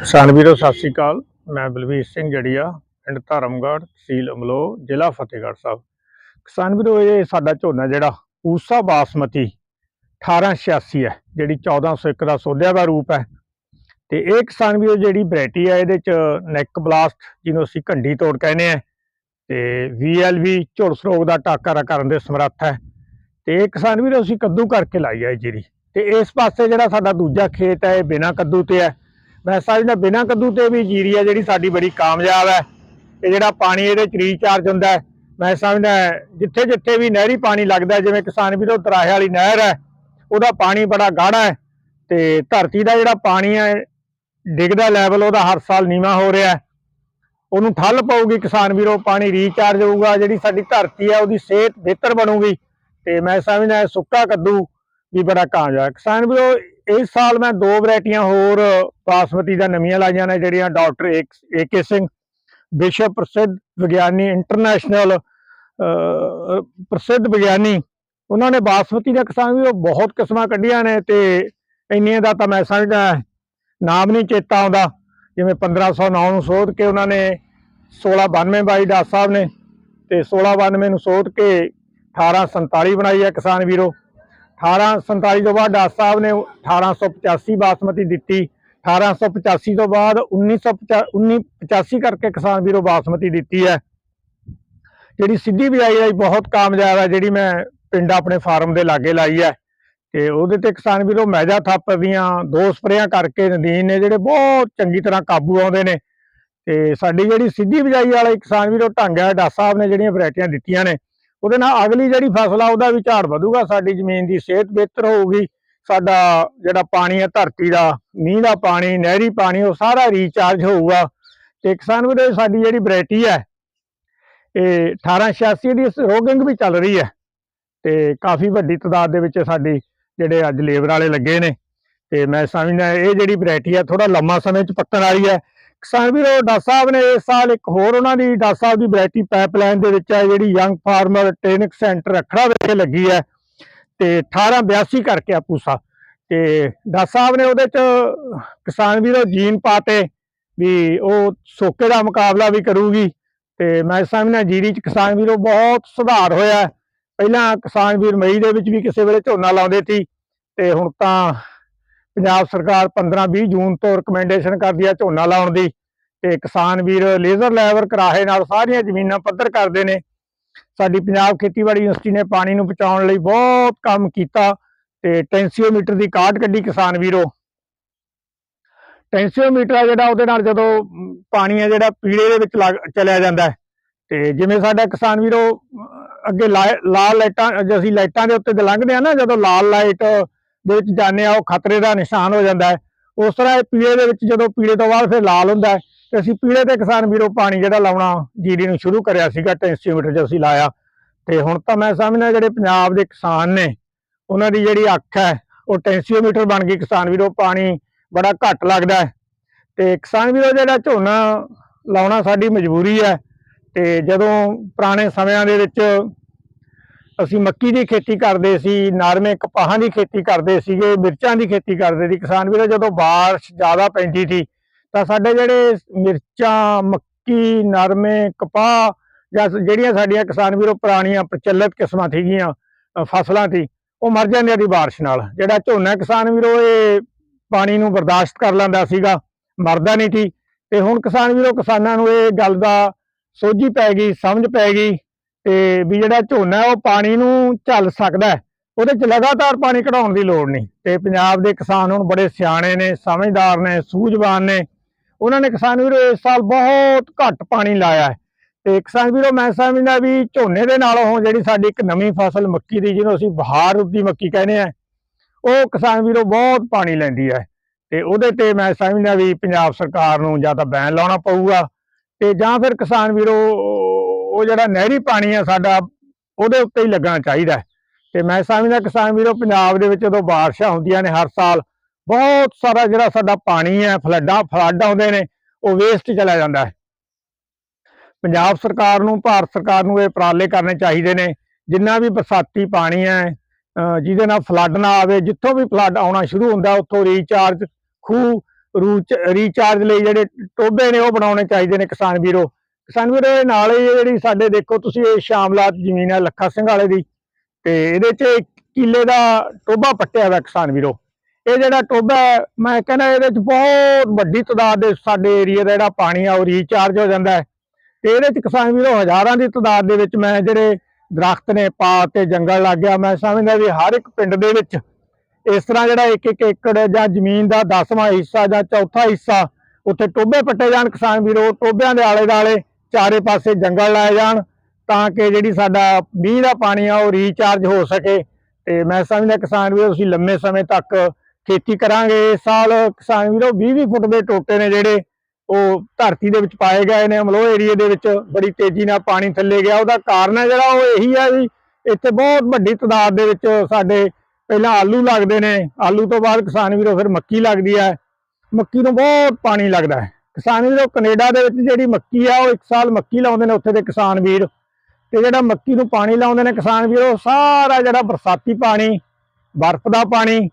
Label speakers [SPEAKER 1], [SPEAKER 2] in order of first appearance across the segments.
[SPEAKER 1] ਕਿਸਾਨ ਵੀਰੋ ਸਤਿ ਸ੍ਰੀ ਅਕਾਲ। ਮੈਂ ਬਲਵੀਰ ਸਿੰਘ ਜੜੀਆ, ਪਿੰਡ ਧਰਮਗੜ੍ਹ, ਤਹਿਸੀਲ ਅਮਲੋ ਜ਼ਿਲ੍ਹਾ ਫਤਿਹਗੜ੍ਹ ਸਾਹਿਬ। ਕਿਸਾਨ ਵੀਰੋ ਇਹ ਸਾਡਾ ਝੋਨਾ ਜਿਹੜਾ, ਊਸਾ ਬਾਸਮਤੀ 1886 ਹੈ, ਜਿਹੜੀ 1401 ਦਾ ਸੋਧਿਆ ਦਾ ਰੂਪ ਹੈ। ਤੇ ਇਹ ਕਿਸਾਨ ਵੀਰੋ, ਜਿਹੜੀ ਵੈਰਾਈਟੀ ਹੈ ਇਹਦੇ ਚ ਨੈਕ ਬਲਾਸਟ ਜਿਹਨੂੰ ਅਸੀਂ ਘੰਡੀ ਤੋੜ ਕਹਿੰਦੇ ਆ, ਤੇ VLV ਝੁਲਸ ਰੋਗ ਦਾ ਟਾਕਰਾ ਕਰਨ ਦੇ ਸਮਰੱਥ ਹੈ। ਤੇ ਇਹ ਕਿਸਾਨ ਵੀਰੋ, ਅਸੀਂ ਕੱਦੂ ਕਰਕੇ ਲਾਈ ਹੈ ਇਹ ਜੀਰੀ। ਤੇ ਇਸ ਪਾਸੇ ਜਿਹੜਾ ਸਾਡਾ ਦੂਜਾ ਖੇਤ ਹੈ, ਇਹ ਬਿਨਾਂ ਕੱਦੂ ਤੇ ਹੈ। ਮੈਂ ਸਮਝਦਾ ਬਿਨਾਂ ਕੱਦੂ ਤੇ ਵੀ ਜੀਰੀ ਹੈ ਜਿਹੜੀ ਸਾਡੀ ਬੜੀ ਕਾਮਯਾਬ ਹੈ। ਇਹ ਜਿਹੜਾ ਪਾਣੀ ਇਹਦੇ ਚ ਰੀਚਾਰਜ ਹੁੰਦਾ ਮੈਂ ਸਮਝਦਾ ਜਿੱਥੇ ਜਿੱਥੇ ਵੀ ਨਹਿਰੀ ਪਾਣੀ ਲੱਗਦਾ ਜਿਵੇਂ ਕਿਸਾਨ ਵੀਰੋ ਤਰਾਹੇ ਵਾਲੀ ਨਹਿਰ ਹੈ, ਉਹਦਾ ਪਾਣੀ ਬੜਾ ਗਾੜਾ ਹੈ ਤੇ ਧਰਤੀ ਦਾ ਜਿਹੜਾ ਪਾਣੀ ਹੈ, ਡਿੱਗਦਾ ਲੈਵਲ ਉਹਦਾ ਹਰ ਸਾਲ ਨੀਵਾ ਹੋ ਰਿਹਾ ਹੈ। ਉਹਨੂੰ ਠੱਲ ਪਾਉਗੀ ਕਿਸਾਨ ਵੀਰੋ, ਪਾਣੀ ਰੀਚਾਰਜ ਹੋਊਗਾ, ਜਿਹੜੀ ਸਾਡੀ ਧਰਤੀ ਹੈ, ਉਹਦੀ ਸਿਹਤ ਬਿਹਤਰ ਬਣੂਗੀ ਤੇ ਮੈਂ ਸਮਝਦਾ ਸੁੱਕਾ ਕੱਦੂ ਵੀ ਬੜਾ ਕਾਮਯਾਬ ਕਿਸਾਨ ਵੀਰੋ ਇਸ ਸਾਲ ਮੈਂ ਦੋ ਵੈਰਾਈਟੀਆਂ ਹੋਰ ਬਾਸਮਤੀ ਦਾ ਨਵੀਆਂ ਲਾਈਆਂ ਨੇ, ਜਿਹੜੀਆਂ ਡਾਕਟਰ ਏਕੇ ਸਿੰਘ ਵਿਸ਼ਵ ਪ੍ਰਸਿੱਧ ਵਿਗਿਆਨੀ ਇੰਟਰਨੈਸ਼ਨਲ ਪ੍ਰਸਿੱਧ ਵਿਗਿਆਨੀ। ਉਹਨਾਂ ਨੇ ਬਾਸਮਤੀ ਦਾ ਕਿਸਾਨ ਵੀ ਬਹੁਤ ਕਿਸਮਾਂ ਕੱਢੀਆਂ ਨੇ ਤੇ ਇੰਨੀਆਂ ਦਾ ਤਾਂ ਮੈਂ ਸਮਝਦਾ ਨਾਮ ਨਹੀਂ ਚੇਤਾ ਆਉਂਦਾ। ਜਿਵੇਂ 1509 ਨੂੰ ਸੋਧ ਕੇ ਉਹਨਾਂ ਨੇ 1692 ਬਾਈ ਡਾਸ ਸਾਹਿਬ ਨੇ ਤੇ 1692 ਨੂੰ ਸੋਧ ਕੇ 1847 ਬਣਾਈ ਹੈ ਕਿਸਾਨ ਵੀਰੋ। 1847 ਤੋਂ ਬਾਅਦ ਡਾਕਟਰ ਸਾਹਿਬ ਨੇ 1885 ਬਾਸਮਤੀ ਦਿੱਤੀ। 1885 ਤੋਂ ਬਾਅਦ 1985 ਕਰਕੇ ਕਿਸਾਨ ਵੀਰੋ ਬਾਸਮਤੀ ਦਿੱਤੀ ਹੈ। ਜਿਹੜੀ ਸਿੱਧੀ ਬਿਜਾਈ ਹੈ ਬਹੁਤ ਕਾਮਯਾਬ ਹੈ, ਜਿਹੜੀ ਮੈਂ ਪਿੰਡ ਆਪਣੇ ਫਾਰਮ ਦੇ ਲਾਗੇ ਲਾਈ ਹੈ। ਤੇ ਉਹਦੇ ਤੇ ਕਿਸਾਨ ਵੀਰੋ ਮੈਜਾ ਥੱਪ ਦੀਆਂ ਦੋ ਸਪਰੇਆਂ ਕਰਕੇ ਨਦੀਨ ਨੇ ਜਿਹੜੇ ਬਹੁਤ ਚੰਗੀ ਤਰ੍ਹਾਂ ਕਾਬੂ ਆਉਂਦੇ ਨੇ। ਤੇ ਸਾਡੀ ਜਿਹੜੀ ਸਿੱਧੀ ਬਿਜਾਈ ਵਾਲੇ ਕਿਸਾਨ ਵੀਰੋ ਢੰਗ ਹੈ ਡਾਸ ਸਾਹਿਬ ਨੇ ਜਿਹੜੀਆਂ ਵੈਰਾਈਟੀਆਂ ਦਿੱਤੀਆਂ ਨੇ। ਉਹਦੇ ਨਾਲ ਅਗਲੀ ਜਿਹੜੀ ਫਸਲ ਆ, ਉਹਦਾ ਵੀ ਝਾੜ ਵਧੂਗਾ, ਸਾਡੀ ਜ਼ਮੀਨ ਦੀ ਸਿਹਤ ਬਿਹਤਰ ਹੋਊਗੀ, ਸਾਡਾ ਜਿਹੜਾ ਪਾਣੀ ਹੈ ਧਰਤੀ ਦਾ, ਮੀਂਹ ਦਾ ਪਾਣੀ, ਨਹਿਰੀ ਪਾਣੀ, ਉਹ ਸਾਰਾ ਰੀਚਾਰਜ ਹੋਊਗਾ। ਤੇ ਕਿਸਾਨ ਵੀਰੋ ਸਾਡੀ ਜਿਹੜੀ ਵੈਰਾਈਟੀ ਹੈ, ਇਹ 1886 ਦੀ ਰੋਗਿੰਗ ਵੀ ਚੱਲ ਰਹੀ ਹੈ। ਤੇ ਕਾਫੀ ਵੱਡੀ ਤਾਦਾਦ ਦੇ ਵਿੱਚ ਸਾਡੀ ਜਿਹੜੇ ਅੱਜ ਲੇਬਰ ਵਾਲੇ ਲੱਗੇ ਨੇ। ਤੇ ਮੈਂ ਸਮਝਦਾ, ਇਹ ਜਿਹੜੀ ਵੈਰਾਈਟੀ ਆ ਥੋੜਾ ਲੰਮਾ ਸਮੇਂ ਚ ਪੱਕਣ ਵਾਲੀ ਹੈ। ਕਿਸਾਨ ਵੀਰੋ ਡਾਕਟਰ ਸਾਹਿਬ ਨੇ ਇਸ ਸਾਲ ਇੱਕ ਹੋਰ ਉਹਨਾਂ ਦੀ, ਡਾਕਟਰ ਸਾਹਿਬ ਦੀ ਵੈਰਾਈਟੀ ਪਾਈਪਲਾਈਨ ਦੇ ਵਿੱਚ ਹੈ, ਜਿਹੜੀ young farmer training centre Akhara ਵਿਖੇ ਲੱਗੀ ਹੈ। ਤੇ 1882 ਕਰਕੇ ਆ ਪੂਸਾ ਤੇ ਡਾਕਟਰ ਸਾਹਿਬ ਨੇ ਉਹਦੇ ਚ ਕਿਸਾਨ ਵੀਰੋ ਜੀਨ ਪਾਤੇ ਵੀ ਉਹ ਸੋਕੇ ਦਾ ਮੁਕਾਬਲਾ ਵੀ ਕਰੂਗੀ। ਤੇ ਮੈਂ ਸਮਝਣਾ ਜੀਰੀ ਚ ਕਿਸਾਨ ਵੀਰੋ ਬਹੁਤ ਸੁਧਾਰ ਹੋਇਆ ਪਹਿਲਾਂ ਕਿਸਾਨ ਵੀਰ ਮਈ ਦੇ ਵਿੱਚ ਵੀ ਕਿਸੇ ਵੇਲੇ ਝੋਨਾ ਲਾਉਂਦੇ ਸੀ। ਤੇ ਹੁਣ ਤਾਂ ਪੰਜਾਬ ਸਰਕਾਰ 15-20 ਜੂਨ ਤੋਂ ਰეკਮੈਂਡੇਸ਼ਨ ਕਰਦੀ ਹੈ ਝੋਨਾ ਲਾਉਣ ਦੀ ਤੇ ਕਿਸਾਨ ਵੀਰ ਲੇਜ਼ਰ ਲੈਵਰ ਕਰਾਹੇ ਨਾਲ ਸਾਰੀਆਂ ਜ਼ਮੀਨਾਂ ਪੱਧਰ ਕਰਦੇ ਨੇ। ਸਾਡੀ ਪੰਜਾਬ ਖੇਤੀਬਾੜੀ ਯੂਨੀਵਰਸਿਟੀ ਨੇ ਪਾਣੀ ਨੂੰ ਬਚਾਉਣ ਲਈ ਬਹੁਤ ਕੰਮ ਕੀਤਾ ਤੇ ਟੈਂਸੀਓਮੀਟਰ ਦੀ ਕਾਢ ਕੱਢੀ ਕਿਸਾਨ ਵੀਰੋ। ਟੈਂਸੀਓਮੀਟਰ ਆ ਜਿਹੜਾ ਉਹਦੇ ਨਾਲ ਜਦੋਂ ਪਾਣੀ ਆ ਜਿਹੜਾ ਪੀਲੇ ਦੇ ਵਿੱਚ ਲੱਗ- ਚਲਿਆ ਜਾਂਦਾ ਤੇ ਜਿਵੇਂ ਸਾਡਾ ਕਿਸਾਨ ਵੀਰੋ ਅੱਗੇ ਲਾ- ਲਾਲ ਲਾਈਟਾਂ, ਜੇ ਅਸੀਂ ਲਾਈਟਾਂ ਦੇ ਉੱਤੇ ਲੰਘਦੇ ਆ ਨਾ, ਜਦੋਂ ਲਾਲ ਲਾਈਟ ਦੇ ਵਿੱਚ ਜਾਂਦੇ ਆ, ਉਹ ਖਤਰੇ ਦਾ ਨਿਸ਼ਾਨ ਹੋ ਜਾਂਦਾ ਹੈ। ਉਸ ਤਰ੍ਹਾਂ ਇਹ ਪੀਲੇ ਦੇ ਵਿੱਚ ਜਦੋਂ ਪੀਲੇ ਤੋਂ ਬਾਅਦ ਫਿਰ ਲਾਲ ਹੁੰਦਾ ਹੈ ਤੇ ਅਸੀਂ ਪੀਲੇ ਤੇ ਕਿਸਾਨ ਵੀਰੋ ਪਾਣੀ ਜਿਹੜਾ ਲਾਉਣਾ ਜੀਡੀ ਨੂੰ ਸ਼ੁਰੂ ਕਰਿਆ ਸੀਗਾ ਟੈਂਸੀਓਮੀਟਰ 'ਚ ਅਸੀਂ ਲਾਇਆ। ਤੇ ਹੁਣ ਤਾਂ ਮੈਂ ਸਮਝਦਾ ਜਿਹੜੇ ਪੰਜਾਬ ਦੇ ਕਿਸਾਨ ਨੇ, ਉਹਨਾਂ ਦੀ ਜਿਹੜੀ ਅੱਖ ਹੈ, ਉਹ ਟੈਂਸੀਓਮੀਟਰ ਬਣ ਗਈ। ਕਿਸਾਨ ਵੀਰੋ, ਪਾਣੀ ਬੜਾ ਘੱਟ ਲੱਗਦਾ ਹੈ। ਤੇ ਕਿਸਾਨ ਵੀਰੋ, ਜਿਹੜਾ ਝੋਨਾ ਲਾਉਣਾ ਸਾਡੀ ਮਜਬੂਰੀ ਹੈ। ਤੇ ਜਦੋਂ ਪੁਰਾਣੇ ਸਮਿਆਂ ਦੇ ਵਿੱਚ ਅਸੀਂ ਮੱਕੀ ਦੀ ਖੇਤੀ ਕਰਦੇ ਸੀ, ਨਰਮੇ ਕਪਾਹਾਂ ਦੀ ਖੇਤੀ ਕਰਦੇ ਸੀਗੇ, ਮਿਰਚਾਂ ਦੀ ਖੇਤੀ ਕਰਦੇ ਸੀ। ਕਿਸਾਨ ਵੀਰੋ, ਜਦੋਂ ਬਾਰਿਸ਼ ਜ਼ਿਆਦਾ ਪੈਂਦੀ ਸੀ, ਤਾਂ ਸਾਡੇ ਜਿਹੜੇ ਮਿਰਚਾਂ, ਮੱਕੀ, ਨਰਮੇ ਕਪਾਹ ਜਾਂ ਜਿਹੜੀਆਂ ਸਾਡੀਆਂ ਕਿਸਾਨ ਵੀਰੋ ਪੁਰਾਣੀਆਂ ਪ੍ਰਚਲਿਤ ਕਿਸਮਾਂ ਸੀਗੀਆਂ ਫਸਲਾਂ ਸੀ, ਉਹ ਮਰ ਜਾਂਦੀਆਂ ਸੀ ਬਾਰਿਸ਼ ਨਾਲ। ਜਿਹੜਾ ਝੋਨਾ ਕਿਸਾਨ ਵੀਰੋ, ਇਹ ਪਾਣੀ ਨੂੰ ਬਰਦਾਸ਼ਤ ਕਰ ਲੈਂਦਾ ਸੀਗਾ, ਮਰਦਾ ਨਹੀਂ ਸੀ। ਤੇ ਹੁਣ ਕਿਸਾਨ ਵੀਰੋ, ਕਿਸਾਨਾਂ ਨੂੰ ਇਹ ਗੱਲ ਦਾ ਸੋਝੀ ਪੈ ਗਈ, ਸਮਝ ਪੈ ਗਈ। ਤੇ ਵੀ ਜਿਹੜਾ ਝੋਨਾ ਉਹ ਪਾਣੀ ਨੂੰ ਝੱਲ ਸਕਦਾ ਉਹਦੇ 'ਚ ਲਗਾਤਾਰ ਪਾਣੀ ਕਢਾਉਣ ਦੀ ਲੋੜ ਨਹੀਂ। ਤੇ ਪੰਜਾਬ ਦੇ ਕਿਸਾਨ ਹੁਣ ਬੜੇ ਸਿਆਣੇ ਨੇ, ਸਮਝਦਾਰ ਨੇ, ਸੂਝਵਾਨ ਨੇ। ਉਹਨਾਂ ਨੇ ਕਿਸਾਨ ਵੀਰੋ ਇਸ ਸਾਲ ਬਹੁਤ ਘੱਟ ਪਾਣੀ ਲਾਇਆ ਹੈ। ਤੇ ਕਿਸਾਨ ਵੀਰੋ ਮੈਂ ਸਮਝਦਾ ਵੀ ਝੋਨੇ ਦੇ ਨਾਲੋਂ ਜਿਹੜੀ ਸਾਡੀ ਇੱਕ ਨਵੀਂ ਫਸਲ ਮੱਕੀ ਦੀ, ਜਿਹਨੂੰ ਅਸੀਂ ਬਹਾਰ ਰੂਪ ਮੱਕੀ ਕਹਿੰਦੇ ਆ ਉਹ ਕਿਸਾਨ ਵੀਰੋ ਬਹੁਤ ਪਾਣੀ ਲੈਂਦੀ ਹੈ। ਤੇ ਉਹਦੇ ਤੇ ਮੈਂ ਸਮਝਦਾ ਵੀ ਪੰਜਾਬ ਸਰਕਾਰ ਨੂੰ ਜਾਂ ਤਾਂ ਬੈਨ ਲਾਉਣਾ ਪਊਗਾ। ਤੇ ਜਾਂ ਫਿਰ ਕਿਸਾਨ ਵੀਰੋ ਉਹ ਜਿਹੜਾ ਨਹਿਰੀ ਪਾਣੀ ਆ ਸਾਡਾ, ਉਹਦੇ ਉੱਤੇ ਹੀ ਲੱਗਣਾ ਚਾਹੀਦਾ ਹੈ। ਤੇ ਮੈਂ ਸਮਝਦਾ ਕਿਸਾਨ ਵੀਰੋ, ਪੰਜਾਬ ਦੇ ਵਿੱਚ ਜਦੋਂ ਬਾਰਿਸ਼ਾਂ ਹੁੰਦੀਆਂ ਨੇ ਹਰ ਸਾਲ, ਬਹੁਤ ਸਾਰਾ ਜਿਹੜਾ ਸਾਡਾ ਪਾਣੀ ਹੈ ਫਲੱਡਾਂ, ਫਲੱਡ ਆਉਂਦੇ ਨੇ, ਉਹ ਵੇਸਟ ਚਲਾ ਜਾਂਦਾ ਹੈ ਪੰਜਾਬ ਸਰਕਾਰ ਨੂੰ, ਭਾਰਤ ਸਰਕਾਰ ਨੂੰ ਇਹ ਉਪਰਾਲੇ ਕਰਨੇ ਚਾਹੀਦੇ ਨੇ, ਜਿੰਨਾ ਵੀ ਬਰਸਾਤੀ ਪਾਣੀ ਹੈ ਅਹ ਜਿਹਦੇ ਨਾਲ ਫਲੱਡ ਨਾ ਆਵੇ, ਜਿੱਥੋਂ ਵੀ ਫਲੱਡ ਆਉਣਾ ਸ਼ੁਰੂ ਹੁੰਦਾ, ਉੱਥੋਂ ਰੀਚਾਰਜ ਖੂਹ, ਰੂਚ ਰੀਚਾਰਜ ਲਈ ਜਿਹੜੇ ਟੋਬੇ ਨੇ, ਉਹ ਬਣਾਉਣੇ ਚਾਹੀਦੇ ਨੇ ਕਿਸਾਨ ਵੀਰੋ ਕਿਸਾਨ ਵੀਰੋ ਇਹ ਨਾਲ ਹੀ ਜਿਹੜੀ ਸਾਡੇ ਦੇਖੋ ਤੁਸੀਂ ਇਹ ਸ਼ਾਮਲਾਤ ਜ਼ਮੀਨ ਹੈ ਲੱਖਾ ਸਿੰਘ ਵਾਲੇ ਦੀ ਤੇ ਇਹਦੇ 'ਚ ਕਿੱਲੇ ਦਾ ਟੋਬਾ ਪੱਟਿਆ ਹੋਇਆ ਕਿਸਾਨ ਵੀਰੋ। ਇਹ ਜਿਹੜਾ ਟੋਬਾ ਹੈ, ਮੈਂ ਕਹਿੰਦਾ ਇਹਦੇ 'ਚ ਬਹੁਤ ਵੱਡੀ ਤਾਦਾਦ ਦੇ ਸਾਡੇ ਏਰੀਆ ਦਾ ਜਿਹੜਾ ਪਾਣੀ ਆ ਉਹ ਰੀਚਾਰਜ ਹੋ ਜਾਂਦਾ ਹੈ। ਤੇ ਇਹਦੇ 'ਚ ਕਿਸਾਨ ਵੀਰੋ ਹਜ਼ਾਰਾਂ ਦੀ ਤਾਦਾਦ ਦੇ ਵਿੱਚ ਮੈਂ ਜਿਹੜੇ ਦਰਖਤ ਨੇ ਪਾ ਤੇ ਜੰਗਲ ਲੱਗ ਗਿਆ ਮੈਂ ਸਮਝਦਾ ਵੀ ਹਰ ਇੱਕ ਪਿੰਡ ਦੇ ਵਿੱਚ ਇਸ ਤਰ੍ਹਾਂ ਜਿਹੜਾ ਇੱਕ ਇੱਕ ਏਕੜ ਜਾਂ ਜ਼ਮੀਨ ਦਾ 10ਵਾਂ ਹਿੱਸਾ ਜਾਂ ਚੌਥਾ ਹਿੱਸਾ ਉੱਥੇ ਟੋਬੇ ਪੱਟੇ ਜਾਣ ਕਿਸਾਨ ਵੀਰੋ ਟੋਬਿਆਂ ਦੇ ਆਲੇ ਦੁਆਲੇ ਚਾਰੇ ਪਾਸੇ ਜੰਗਲ ਲਾਏ ਜਾਣ ਤਾਂ ਕਿ ਜਿਹੜੀ ਸਾਡਾ ਮੀਂਹ ਦਾ ਪਾਣੀ ਆ ਉਹ ਰੀਚਾਰਜ ਹੋ ਸਕੇ। ਤੇ ਮੈਂ ਸਮਝਦਾ ਕਿਸਾਨ ਵੀਰੋ, ਅਸੀਂ ਲੰਮੇ ਸਮੇਂ ਤੱਕ ਖੇਤੀ ਕਰਾਂਗੇ। ਇਸ ਸਾਲ ਕਿਸਾਨ ਵੀਰੋ 20-20 ਫੁੱਟ ਦੇ ਟੋਟੇ ਨੇ ਜਿਹੜੇ ਉਹ ਧਰਤੀ ਦੇ ਵਿੱਚ ਪਾਏ ਗਏ ਨੇ। ਅਮਲੋਹ ਏਰੀਏ ਦੇ ਵਿੱਚ ਬੜੀ ਤੇਜ਼ੀ ਨਾਲ ਪਾਣੀ ਥੱਲੇ ਗਿਆ। ਉਹਦਾ ਕਾਰਨ ਹੈ ਜਿਹੜਾ ਉਹ ਇਹੀ ਹੈ ਵੀ ਇੱਥੇ ਬਹੁਤ ਵੱਡੀ ਤਾਦਾਦ ਦੇ ਵਿੱਚ ਸਾਡੇ ਪਹਿਲਾਂ ਆਲੂ ਲੱਗਦੇ ਨੇ। ਆਲੂ ਤੋਂ ਬਾਅਦ ਕਿਸਾਨ ਵੀਰੋ, ਫਿਰ ਮੱਕੀ ਲੱਗਦੀ ਹੈ। ਮੱਕੀ ਨੂੰ ਬਹੁਤ ਪਾਣੀ ਲੱਗਦਾ ਹੈ। ਕਿਸਾਨ ਵੀਰੋ, ਕੈਨੇਡਾ ਦੇ ਵਿੱਚ ਜਿਹੜੀ ਮੱਕੀ ਆ, ਉਹ ਇੱਕ ਸਾਲ ਮੱਕੀ ਲਾਉਂਦੇ ਨੇ ਉੱਥੇ ਦੇ ਕਿਸਾਨ ਵੀਰ। ਤੇ ਜਿਹੜਾ ਮੱਕੀ ਨੂੰ ਪਾਣੀ ਲਾਉਂਦੇ ਨੇ ਕਿਸਾਨ ਵੀਰ, ਉਹ ਸਾਰਾ ਜਿਹੜਾ ਬਰਸਾਤੀ ਪਾਣੀ, ਬਰਫ਼ ਦਾ ਪਾਣੀ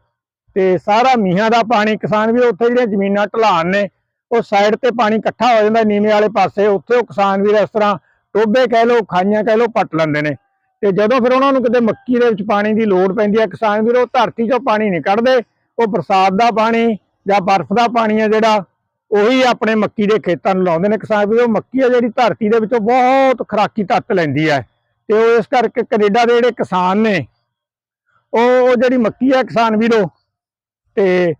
[SPEAKER 1] ਤੇ ਸਾਰਾ ਮੀਂਹਾਂ ਦਾ ਪਾਣੀ, ਕਿਸਾਨ ਵੀਰ, ਉੱਥੇ ਜਿਹੜੀਆਂ ਜ਼ਮੀਨਾਂ ਢਲਾਨ ਨੇ, ਉਹ ਸਾਈਡ ਤੇ ਪਾਣੀ ਇਕੱਠਾ ਹੋ ਜਾਂਦਾ ਨੀਵੇਂ ਵਾਲੇ ਪਾਸੇ, ਉੱਥੇ ਉਹ ਕਿਸਾਨ ਵੀਰ ਇਸ ਤਰ੍ਹਾਂ ਟੋਬੇ ਕਹਿ ਲਓ, ਖਾਈਆਂ ਕਹਿ ਲਓ, ਪੱਟ ਲੈਂਦੇ ਨੇ। ਤੇ ਜਦੋਂ ਫਿਰ ਉਹਨਾਂ ਨੂੰ ਕਿਤੇ ਮੱਕੀ ਦੇ ਵਿੱਚ ਪਾਣੀ ਦੀ ਲੋੜ ਪੈਂਦੀ ਹੈ ਕਿਸਾਨ ਵੀਰ, ਉਹ ਧਰਤੀ 'ਚੋਂ ਪਾਣੀ ਨਹੀਂ ਕੱਢਦੇ, ਉਹ ਬਰਸਾਤ ਦਾ ਪਾਣੀ ਜਾਂ ਬਰਫ਼ ਦਾ ਪਾਣੀ ਹੈ ਜਿਹੜਾ ਉਹੀ ਆਪਣੇ ਮੱਕੀ ਦੇ ਖੇਤਾਂ ਨੂੰ ਲਾਉਂਦੇ ਨੇ ਕਿਸਾਨ ਵੀਰ ਉਹ ਮੱਕੀ ਹੈ ਜਿਹੜੀ ਧਰਤੀ ਦੇ ਵਿੱਚੋਂ ਬਹੁਤ ਖੁਰਾਕੀ ਤੱਤ ਲੈਂਦੀ ਹੈ। ਤੇ ਉਹ ਇਸ ਕਰਕੇ ਕੈਨੇਡਾ ਦੇ ਜਿਹੜੇ ਕਿਸਾਨ ਨੇ, ਉਹ ਉਹ ਜਿਹੜੀ ਮੱਕੀ ਹੈ ਕਿਸਾਨ ਵੀਰੋ, ਤੇ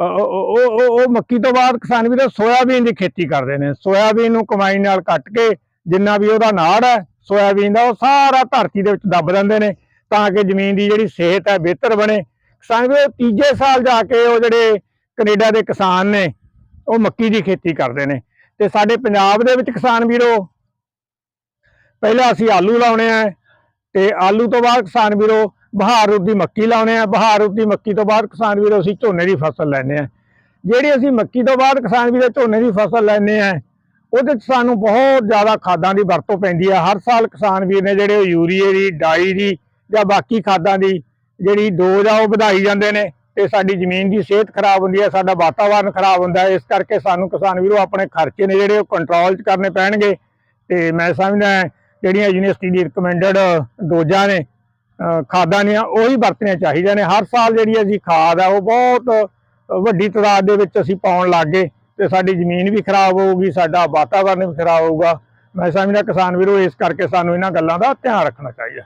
[SPEAKER 1] ਉਹ ਉਹ- ਉਹ ਉਹ ਮੱਕੀ ਤੋਂ ਬਾਅਦ ਕਿਸਾਨ ਵੀਰੋ ਸੋਇਆਬੀਨ ਦੀ ਖੇਤੀ ਕਰਦੇ ਨੇ। ਸੋਇਆਬੀਨ ਨੂੰ ਕਮਾਈ ਨਾਲ ਕੱਟ ਕੇ ਜਿੰਨਾ ਵੀ ਉਹਦਾ ਨਾੜ ਹੈ, ਸੋਇਆਬੀਨ ਦਾ ਉਹ ਸਾਰਾ ਧਰਤੀ ਦੇ ਵਿੱਚ ਦੱਬ ਦਿੰਦੇ ਨੇ, ਤਾਂ ਕਿ ਜ਼ਮੀਨ ਦੀ ਜਿਹੜੀ ਸਿਹਤ ਹੈ ਬਿਹਤਰ ਬਣੇ। ਕਿਸਾਨ ਵੀਰੋ, ਤੀਜੇ ਸਾਲ ਜਾ ਕੇ ਉਹ ਜਿਹੜੇ ਕੈਨੇਡਾ ਦੇ ਕਿਸਾਨ ਨੇ ਉਹ ਮੱਕੀ ਦੀ ਖੇਤੀ ਕਰਦੇ ਨੇ। ਤੇ ਸਾਡੇ ਪੰਜਾਬ ਦੇ ਵਿੱਚ ਕਿਸਾਨ ਵੀਰੋ, ਪਹਿਲਾਂ ਅਸੀਂ ਆਲੂ ਲਾਉਣੇ ਆ ਤੇ ਆਲੂ ਤੋਂ ਬਾਅਦ ਕਿਸਾਨ ਵੀਰੋ ਬਹਾਰ ਰੁੱਤ ਦੀ ਮੱਕੀ ਲਾਉਣੇ ਆ। ਬਹਾਰ ਰੁੱਤ ਦੀ ਮੱਕੀ ਤੋਂ ਬਾਅਦ ਕਿਸਾਨ ਵੀਰੋ ਅਸੀਂ ਝੋਨੇ ਦੀ ਫਸਲ ਲੈਣੇ ਆ। ਜਿਹੜੀ ਅਸੀਂ ਮੱਕੀ ਤੋਂ ਬਾਅਦ ਕਿਸਾਨ ਵੀਰੋ ਝੋਨੇ ਦੀ ਫਸਲ ਲੈਣੇ ਆ, ਉਹਦੇ 'ਚ ਸਾਨੂੰ ਬਹੁਤ ਜ਼ਿਆਦਾ ਖਾਦਾਂ ਦੀ ਵਰਤੋਂ ਪੈਂਦੀ ਹੈ ਹਰ ਸਾਲ ਕਿਸਾਨ ਵੀਰ ਨੇ ਜਿਹੜੇ ਯੂਰੀਏ ਦੀ, ਡਾਈ ਦੀ ਜਾਂ ਬਾਕੀ ਖਾਦਾਂ ਦੀ ਜਿਹੜੀ ਡੋਜ਼ ਆ ਉਹ ਵਧਾਈ ਜਾਂਦੇ ਨੇ। ਤੇ ਸਾਡੀ ਜ਼ਮੀਨ ਦੀ ਸਿਹਤ ਖਰਾਬ ਹੁੰਦੀ ਹੈ, ਸਾਡਾ ਵਾਤਾਵਰਨ ਖਰਾਬ ਹੁੰਦਾ ਹੈ, ਇਸ ਕਰਕੇ ਸਾਨੂੰ ਕਿਸਾਨ ਵੀਰੋ ਆਪਣੇ ਖਰਚੇ ਨੇ ਜਿਹੜੇ ਉਹ ਕੰਟਰੋਲ 'ਚ ਕਰਨੇ ਪੈਣਗੇ। ਤੇ ਮੈਂ ਸਮਝਦਾ ਜਿਹੜੀਆਂ ਯੂਨੀਵਰਸਿਟੀ ਦੀ ਰਿਕਮੈਂਡਡ ਡੋਜ਼ਾਂ ਨੇ, ਅਹ ਖਾਦਾਂ ਨੇ, ਉਹੀ ਵਰਤਣੀਆਂ ਚਾਹੀਦੀਆਂ ਨੇ। ਹਰ ਸਾਲ ਜਿਹੜੀ ਅਸੀਂ ਖਾਦ ਆ ਉਹ ਬਹੁਤ ਵੱਡੀ ਤਾਦਾਦ ਦੇ ਵਿੱਚ ਅਸੀਂ ਪਾਉਣ ਲੱਗ ਗਏ ਤੇ ਸਾਡੀ ਜ਼ਮੀਨ ਵੀ ਖਰਾਬ ਹੋਊਗੀ, ਸਾਡਾ ਵਾਤਾਵਰਨ ਵੀ ਖਰਾਬ ਹੋਊਗਾ। ਮੈਂ ਸਮਝਦਾ ਕਿਸਾਨ ਵੀਰੋ, ਇਸ ਕਰਕੇ ਸਾਨੂੰ ਇਹਨਾਂ ਗੱਲਾਂ ਦਾ ਧਿਆਨ ਰੱਖਣਾ ਚਾਹੀਦਾ।